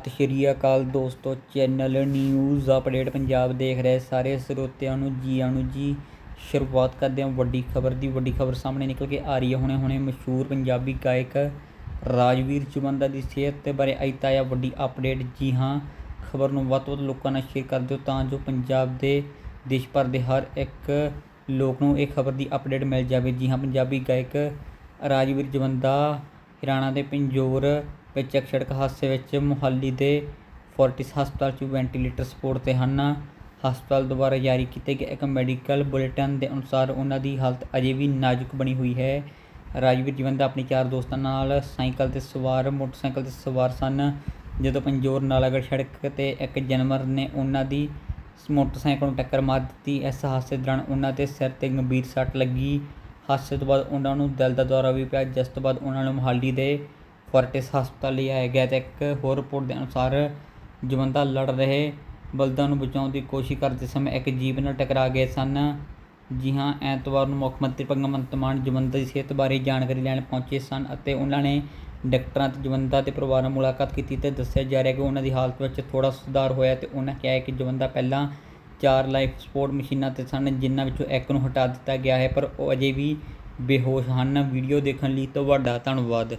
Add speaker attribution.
Speaker 1: ਸਤਿ ਸ਼੍ਰੀ ਅਕਾਲ ਦੋਸਤੋ, channel news update Punjab ਦੇਖ ਰਹੇ ਸਾਰੇ ਸਰੋਤਿਆਂ ਨੂੰ ਜੀ ਆਇਆਂ ਨੂੰ ਜੀ। ਸ਼ੁਰੂਆਤ ਕਰਦੇ ਹਾਂ ਵੱਡੀ ਖਬਰ ਦੀ। ਵੱਡੀ ਖਬਰ ਸਾਹਮਣੇ ਨਿਕਲ ਕੇ ਆ ਰਹੀ ਹੈ। ਹੁਣੇ ਹੁਣੇ ਮਸ਼ਹੂਰ ਪੰਜਾਬੀ ਗਾਇਕ ਰਾਜਵੀਰ ਚੁਵੰਦਾ ਦੀ ਸਿਹਤ ਦੇ ਬਾਰੇ ਅੱਜ ਤਾਇਆ ਵੱਡੀ ਅਪਡੇਟ। ਜੀ ਹਾਂ, ਖਬਰ ਨੂੰ ਵੱਧ ਤੋਂ ਵੱਧ ਲੋਕਾਂ ਨਾਲ ਸ਼ੇਅਰ ਕਰ ਦਿਓ ਤਾਂ ਜੋ ਪੰਜਾਬ ਦੇ ਦੇਸ਼ ਭਰ ਦੇ ਹਰ ਇੱਕ ਲੋਕ ਨੂੰ ਇਹ ਖਬਰ ਦੀ ਅਪਡੇਟ ਮਿਲ ਜਾਵੇ। ਜੀ ਹਾਂ, ਪੰਜਾਬੀ ਗਾਇਕ ਰਾਜਵੀਰ ਜਵੰਦਾ ਹਰਿਆਣਾ ਦੇ ਪਿੰਜੋਰ ਵਿੱਚ ਇੱਕ ਸੜਕ ਹਾਦਸੇ ਵਿੱਚ ਮੁਹਾਲੀ ਦੇ ਫੋਰਟਿਸ ਹਸਪਤਾਲ 'ਚ ਵੈਂਟੀਲੇਟਰ ਸਪੋਰਟ ਤੇ ਹਨ। ਹਸਪਤਾਲ ਦੁਆਰਾ ਜਾਰੀ ਕੀਤੇ ਗਏ ਇੱਕ ਮੈਡੀਕਲ ਬੁਲੇਟਿਨ ਦੇ ਅਨੁਸਾਰ ਉਹਨਾਂ ਦੀ ਹਾਲਤ ਅਜੇ ਵੀ ਨਾਜ਼ੁਕ ਬਣੀ ਹੋਈ ਹੈ। ਰਾਜਵੀਰ ਜੀਵਨ ਦਾ ਆਪਣੇ ਚਾਰ ਦੋਸਤਾਂ ਨਾਲ ਸਾਈਕਲ ਤੇ ਸਵਾਰ, ਮੋਟਰਸਾਈਕਲ ਤੇ ਸਵਾਰ ਸਨ। ਜਦੋਂ ਪੰਜੋਰ ਨਾਲਾਗੜ੍ਹ ਸੜਕ ਤੇ ਇੱਕ ਜਾਨਵਰ ਨੇ ਉਹਨਾਂ ਦੀ ਮੋਟਰਸਾਈਕਲ ਨੂੰ ਟੱਕਰ ਮਾਰ ਦਿੱਤੀ, ਇਸ ਹਾਦਸੇ ਦੌਰਾਨ ਉਹਨਾਂ ਦੇ ਸਿਰ ਤੇ ਗੰਭੀਰ ਸੱਟ ਲੱਗੀ। ਹਾਦਸੇ ਤੋਂ ਬਾਅਦ ਉਹਨਾਂ ਨੂੰ ਦਿਲ ਦਾ ਦੌਰਾ ਵੀ ਪਿਆ ਜਿਸ ਤੋਂ ਬਾਅਦ ਉਹਨਾਂ ਨੂੰ ਮੁਹਾਲੀ ਦੇ ਫੋਰਟਿਸ ਹਸਪਤਾਲ ਲਿਆਇਆ ਗਿਆ ਤੇ ਇੱਕ ਹੋਰ ਰਿਪੋਰਟ ਦੇ ਅਨੁਸਾਰ ਜਵੰਦਾ ਲੜ ਰਹੇ ਬਲਦਾਂ ਨੂੰ ਬਚਾਉਣ ਦੀ ਕੋਸ਼ਿਸ਼ ਕਰਦੇ ਸਮੇਂ ਇੱਕ ਜੀਪ ਨਾਲ ਟਕਰਾ ਗਏ ਸਨ। ਜੀ ਹਾਂ, ਐਤਵਾਰ ਨੂੰ ਮੁੱਖ ਮੰਤਰੀ ਭਗਵੰਤ ਮਾਨ ਜਵੰਦਾ ਦੀ ਸਿਹਤ ਬਾਰੇ ਜਾਣਕਾਰੀ ਲੈਣ ਪਹੁੰਚੇ ਸਨ ਅਤੇ ਉਹਨਾਂ ਨੇ ਡਾਕਟਰਾਂ ਤੇ ਜਵੰਦਾ ਦੇ ਪਰਿਵਾਰ ਨਾਲ ਮੁਲਾਕਾਤ ਕੀਤੀ ਤੇ ਦੱਸਿਆ ਜਾ ਰਿਹਾ ਕਿ ਉਹਨਾਂ ਦੀ ਹਾਲਤ ਵਿੱਚ ਥੋੜਾ ਸੁਧਾਰ ਹੋਇਆ ਤੇ ਉਹਨਾਂ ਕਿਹਾ ਕਿ ਜਵੰਦਾ ਪਹਿਲਾਂ ਚਾਰ ਲਾਈਫ ਸਪੋਰਟ ਮਸ਼ੀਨਾਂ ਤੇ ਸਨ, ਜਿਨ੍ਹਾਂ ਵਿੱਚੋਂ ਇੱਕ ਨੂੰ ਹਟਾ ਦਿੱਤਾ ਗਿਆ ਹੈ, ਪਰ ਉਹ ਅਜੇ ਵੀ ਬੇਹੋਸ਼ ਹਨ। ਵੀਡੀਓ ਦੇਖਣ ਲਈ ਤੁਹਾਡਾ ਧੰਨਵਾਦ।